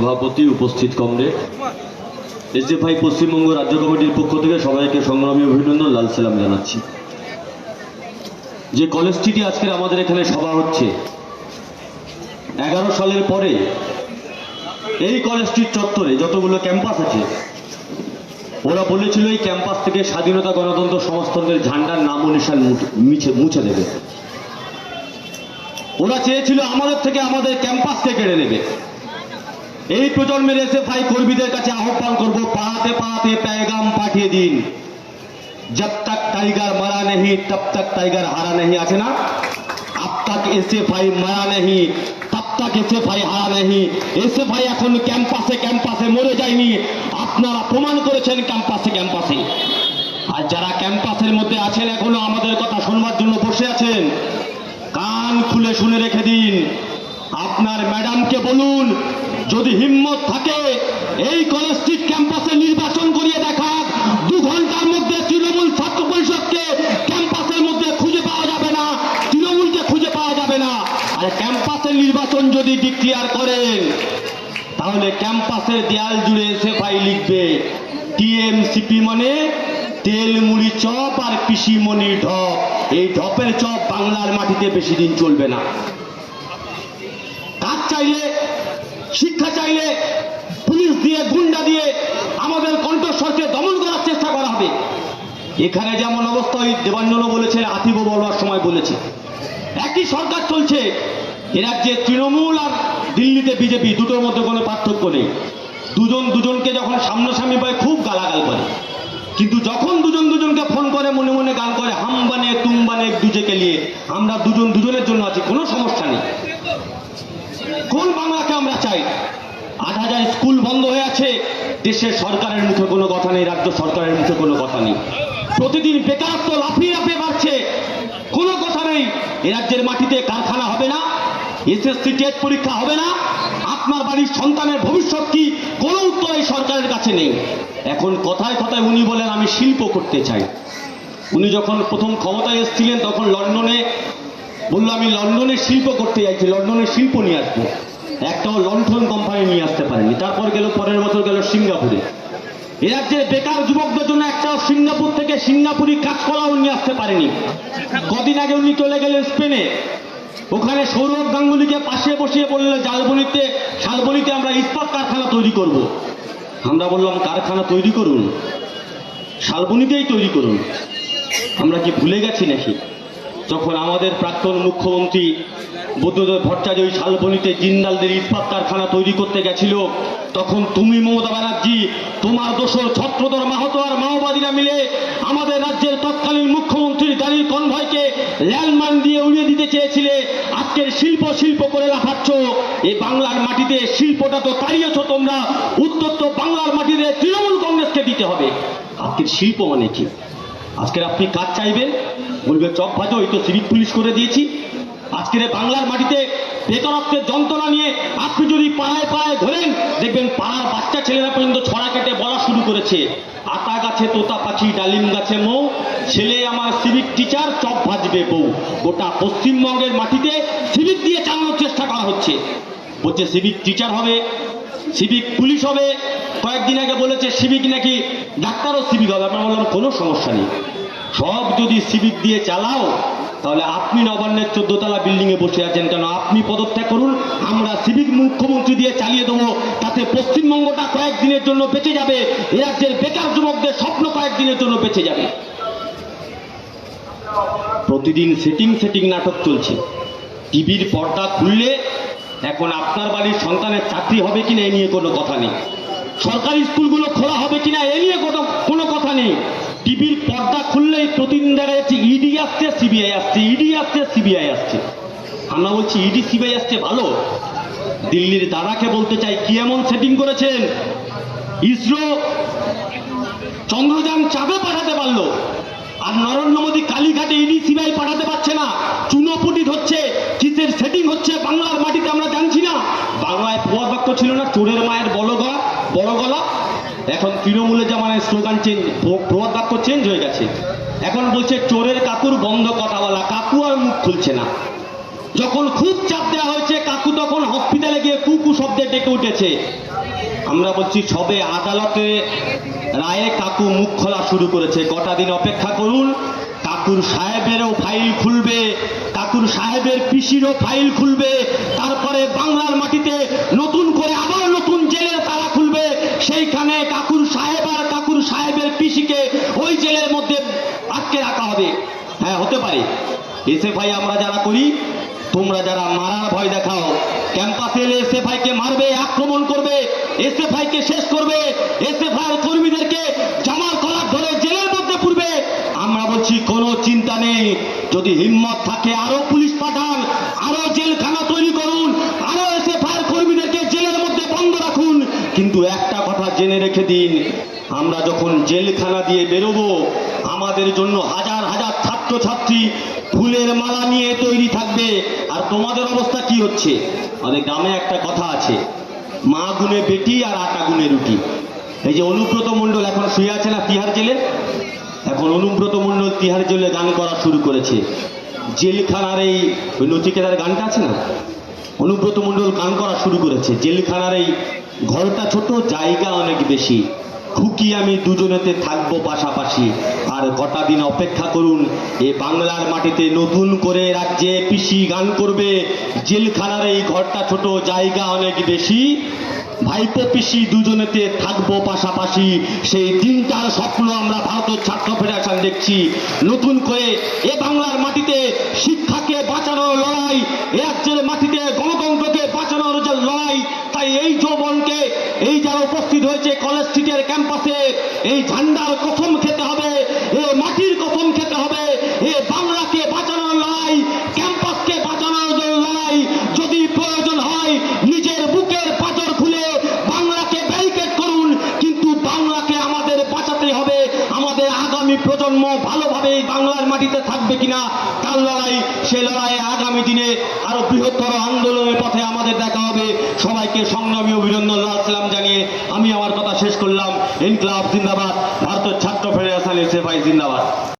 সভাপতি উপস্থিত comrade SFI Paschimbanga রাজ্য কমিটির পক্ষ থেকে সবাইকে সংগ্রামী অভিনন্দন, লাল সালাম জানাচ্ছি। যে কলেজটিটি আজকের আমাদের এখানে সভা হচ্ছে, এগারো সালের পরে এই কলেজটির চত্বরে যতগুলো ক্যাম্পাস আছে, ওরা বলেছিল এই ক্যাম্পাস থেকে স্বাধীনতা গণতন্ত্র সমাজতন্ত্রের ঝান্ডার নাম মুছে- মুছে মুছে দেবে। ওরা চেয়েছিল আমাদের থেকে আমাদের ক্যাম্পাসকে কেড়ে নেবে। এই প্রজন্মের এসএফআই কর্মীদের কাছে আহ্বান করব, পাহাতে পাহাতে প্যাগাম পাঠিয়ে দিন। যত তক টাইগার মারা নেই তব তক টাইগার হারা নেই আছে না? আপ তক এসএফআই মারা নেই তব তক এসএফআই হারা নেই এসএফআই এখন ক্যাম্পাসে ক্যাম্পাসে মরে যায়নি। আপনারা প্রমাণ করেছেন ক্যাম্পাসে ক্যাম্পাসে। আর যারা ক্যাম্পাসের মধ্যে আছেন এখনও আমাদের কথা শোনবার জন্য বসে আছেন, কান খুলে শুনে রেখে দিন। আপনার ম্যাডামকে বলুন যদি হিম্মত থাকে, এই কলেজ স্ট্রিট ক্যাম্পাসে নির্বাচন করিয়ে দেখা দু ঘণ্টার মধ্যে তৃণমূল ছাত্র পরিষদকে ক্যাম্পাসের মধ্যে খুঁজে পাওয়া যাবে না, তৃণমূলকে খুঁজে পাওয়া যাবে না। আর ক্যাম্পাসের নির্বাচন যদি ডিক্লিয়ার করেন, তাহলে ক্যাম্পাসের দেয়াল জুড়ে এসে ভাই লিখবে, টিএমসিপি মানে তেল, মুড়ি, চপ আর পিসিমণির ঢপ। এই ঢপের চপ বাংলার মাটিতে বেশি দিন চলবে না। কাজ চাইলে শিক্ষা চাইলে পুলিশ দিয়ে, গুন্ডা দিয়ে আমাদের কণ্ঠস্বরকে দমন করার চেষ্টা করা হবে। এখানে যেমন অবস্থা, ওই দেবাঞ্জন বলেছে আতিব বলবার সময় বলেছে। একই সরকার চলছে। এ রাজ্যে তৃণমূল আর দিল্লিতে বিজেপি, দুটোর মধ্যে কোনো পার্থক্য নেই। দুজন দুজনকে যখন সামনাসামনি পায়, খুব গালাগাল করে। কিন্তু যখন দুজন দুজনকে ফোন করে, মনে মনে গান করে, হাম বানে, তুম বানে দুজেকে নিয়ে, আমরা দুজন দুজনের জন্য আছি, কোনো সমস্যা নেই। কোন বাংলাকে আমরা চাই। আট হাজার স্কুল বন্ধ হয়ে আছে, দেশের সরকারের মুখে কোনো কথা নেই, রাজ্য সরকারের মুখে কোনো কথা নেই। প্রতিদিন বেকারত্ব লাফিয়ে লাফিয়ে বাড়ছে। কোনো কথা নেই। এ রাজ্যের মাটিতে কারখানা হবে না, এসএসসি টেট পরীক্ষা হবে না। আপনার বাড়ির সন্তানের ভবিষ্যৎ কি? কোনো উত্তর এই সরকারের কাছে নেই। এখন কথায় কথায় উনি বলেন, আমি শিল্প করতে চাই। উনি যখন প্রথম ক্ষমতায় এসেছিলেন, তখন লন্ডনে বলল, আমি লন্ডনে শিল্প করতে যাচ্ছি লন্ডনে শিল্প নিয়ে আসব। একটাও লন্ঠন কোম্পানি নিয়ে আসতে পারেনি। তারপর গেল, পরের বছর গেল সিঙ্গাপুরে। এ রাজ্যের বেকার যুবকদের জন্য একটাও সিঙ্গাপুর থেকে সিঙ্গাপুরি কাজকলাও নিয়ে আসতে পারেনি। কদিন আগে উনি চলে গেলেন স্পেনে। ওখানে সৌরভ গাঙ্গুলিকে পাশে বসিয়ে বললেন জালবনিতে, শালবনিতে আমরা ইস্পাত কারখানা তৈরি করব। আমরা বললাম, কারখানা তৈরি করুন। শালবনিতেই তৈরি করুন। আমরা কি ভুলে গেছি নাকি? যখন আমাদের প্রাক্তন মুখ্যমন্ত্রী বুদ্ধদেব ভট্টাচার্য ওই শালবনিতে জিন্দালদের ইস্পাত কারখানা তৈরি করতে গেছিল, তখন তুমি মমতা ব্যানার্জি, তোমার দোষর ছত্রধর মাহাতো আর মাওবাদীরা মিলে আমাদের রাজ্যের তৎকালীন মুখ্যমন্ত্রীর গাড়ির কনভয়কে ল্যান্ডমাইন দিয়ে উড়িয়ে দিতে চেয়েছিলে। আজকের শিল্প শিল্প করে লাফাচ্ছ, এই বাংলার মাটিতে শিল্পটা তো তাড়িয়েছ তোমরা, উত্তর তো বাংলার মাটিতে তৃণমূল কংগ্রেসকে দিতে হবে। আজকের শিল্প মানে কি? আজকের আপনি কাজ চাইবেন? বলবে, চপ ভাজো, এই তো সিভিক পুলিশ করে দিয়েছি। আজকের বাংলার মাটিতে বেকারত্বের যন্ত্রণা নিয়ে আপনি যদি পাড়ায় পাড়ায় ধরেন দেখবেন পাড়ার বাচ্চা ছেলেরা পর্যন্ত ছড়া কেটে বলা শুরু করেছে। আতা গাছে, তোতা পাখি, ডালিম গাছে, মৌ, ছেলে আমার সিভিক টিচার, চপ ভাজবে বউ। গোটা পশ্চিমবঙ্গের মাটিতে সিভিক দিয়ে চালানোর চেষ্টা করা হচ্ছে। বলছে, সিভিক টিচার হবে, সিভিক পুলিশ হবে। কয়েকদিন আগে বলেছে, সিভিক নাকি ডাক্তারও সিভিক হবে। আমরা বললাম, কোনো সমস্যা নেই। সব যদি সিভিক দিয়ে চালাও, তাহলে আপনি নবান্নের চোদ্দতলা বিল্ডিং এ বসে আছেন কেন? আপনি পদত্যাগ করুন, আমরা সিভিক মুখ্যমন্ত্রী দিয়ে চালিয়ে দেবো, তাতে পশ্চিমবঙ্গটা কয়েকদিনের জন্য বেঁচে যাবে রাজ্যের বেকার যুবকদের স্বপ্ন কয়েকদিনের জন্য বেঁচে যাবে। প্রতিদিন সেটিং সেটিং নাটক চলছে। টিভির পর্দা খুললে এখন আপনার বাড়ির সন্তানের চাকরি হবে কিনা এ নিয়ে কোনো কথা নেই। সরকারি স্কুলগুলো খোলা হবে কিনা এ নিয়ে কোনো কোনো কথা নেই। টিভির পর্দা খুললেই প্রতিদিন দেখা যাচ্ছে ইডি আসছে সিবিআই আসছে ইডি আসছে সিবিআই আসছে। আমরা বলছি ইডি সিবিআই আসছে, ভালো। দিল্লির দাদাকে বলতে চাই, কি এমন সেটিং করেছেন? ইসরো চন্দ্রযান চাঁদে পাঠাতে পারল। আর নরেন্দ্র মোদী কালীঘাটে ইডি সিবিআই পাঠাতে পারছে না চুনোপুটি হচ্ছে কিসের সেটিং হচ্ছে বাংলার মাটিতে আমরা জানছি না বাংলায় প্রবাদ বাক্য ছিল না চোরের মায়ের বড় গলা বড় গলা এখন তৃণমূলের জামানায় স্লোগান চেঞ্জ প্রবাদ বাক্য চেঞ্জ হয়ে গেছে। এখন বলছে, চোরের কাকুর বন্ধ কথা বলা, কাকু আর মুখ খুলছে না। যখন খুব চাপ দেওয়া হয়েছে, কাকু তখন হসপিটালে গিয়ে কুকু শব্দে ডেকে উঠেছে। আমরা বলছি, সবে আদালতে রায়ে কাকু মুখ খোলা শুরু করেছে। কটা দিন অপেক্ষা করুন, কাকুর সাহেবেরও ফাইল খুলবে, কাকুর সাহেবের পিসিরও ফাইল খুলবে, তারপরে বাংলার মাটিতে নতুন করে আবার নতুন সেইখানে কাকুর সাহেব আর কাকুর সাহেবের পিসিকে ওই জেলের মধ্যে আটকে রাখা হবে। হ্যাঁ হতে পারে। এসএফআই আমরা যারা করি, তোমরা যারা মারার ভয় দেখাও, ক্যাম্পাসে এলে এসএফআই কে মারবে, আক্রমণ করবে এসএফআই কে শেষ করবে এসএফআই কর্মীদেরকে জামার কলার ধরে জেলের মধ্যে পুরবে। আমরা বলছি, কোনো চিন্তা নেই। যদি হিম্মত থাকে আরও পুলিশ পাঠান আরও জেলখানা তৈরি করুন আরও এসএফআই কর্মীদেরকে জেলের মধ্যে বন্ধ রাখুন কিন্তু একটা কথা জেনে রেখে দিন, আমরা যখন জেলখানা দিয়ে বেরোবো, আমাদের জন্য হাজার হাজার ছাত্রছাত্রী ফুলের মালা নিয়ে তৈরি থাকবে। আর তোমাদের অবস্থা কি হচ্ছে? আমাদের গ্রামে একটা কথা আছে, মা গুনে বেটি আর আটা গুনে রুটি। এই যে অনুব্রত মণ্ডল এখন শুয়ে আছে না তিহার জেলে? এখন অনুব্রত মণ্ডল তিহার জেলে গান করা শুরু করেছে। জেলখানার এই ওই নচিকেতার গানটা আছে না? অনুব্রত মণ্ডল গান করা শুরু করেছে। জেলখানার এই ঘরটা ছোট, জায়গা অনেক বেশি। খুকি আমি দুজনেতে থাকব পাশাপাশি। আর কটা দিন অপেক্ষা করুন, এ বাংলার মাটিতে নতুন করে রাজ্যে পিসি গান করবে। জেলখানার এই ঘরটা ছোট, জায়গা অনেক বেশি। ভাইপো পিসি দুজনেতে থাকব পাশাপাশি। সেই দিনটার স্বপ্ন আমরা ভারতের ছাত্র ফেডারেশন দেখছি। নতুন করে এ বাংলার মাটিতে শিক্ষাকে বাঁচানোর লড়াই, এ রাজ্যের মাটিতে গণতন্ত্রকে বাঁচানোর যে লড়াই, তাই এই যৌবনকে এই যারা উপস্থিত হয়েছে কলেজ স্ট্রিটের ক্যাম্পাসে এই ঝান্ডার কসম খেতে হবে, এ মাটির কসম খেতে হবে, এ বাংলাকে বাঁচানোর লড়াই ক্যাম্পাসকে বাঁচানোর জন্য লড়াই যদি প্রয়োজন হয় নিজের বুকের পাথর খুলে বাংলাকে ব্যারিকেড করুন কিন্তু বাংলাকে আমাদের বাঁচাতে হবে আমাদের আগামী প্রজন্ম ভালোভাবে এই বাংলার মাটিতে থাকবে কিনা, তার লড়াই, সে লড়াইয়ে আগামী দিনে আরও বৃহত্তর আন্দোলনের পথে আমাদের দেখা হবে। সবাইকে সংগ্রামী অভিনন্দন আসলাম জানিয়ে আমি আমার কথা শেষ করলাম। ইনকলাব জিন্দাবাদ, ভারতের ছাত্র ফেডারেশন সেফাই জিন্দাবাদ।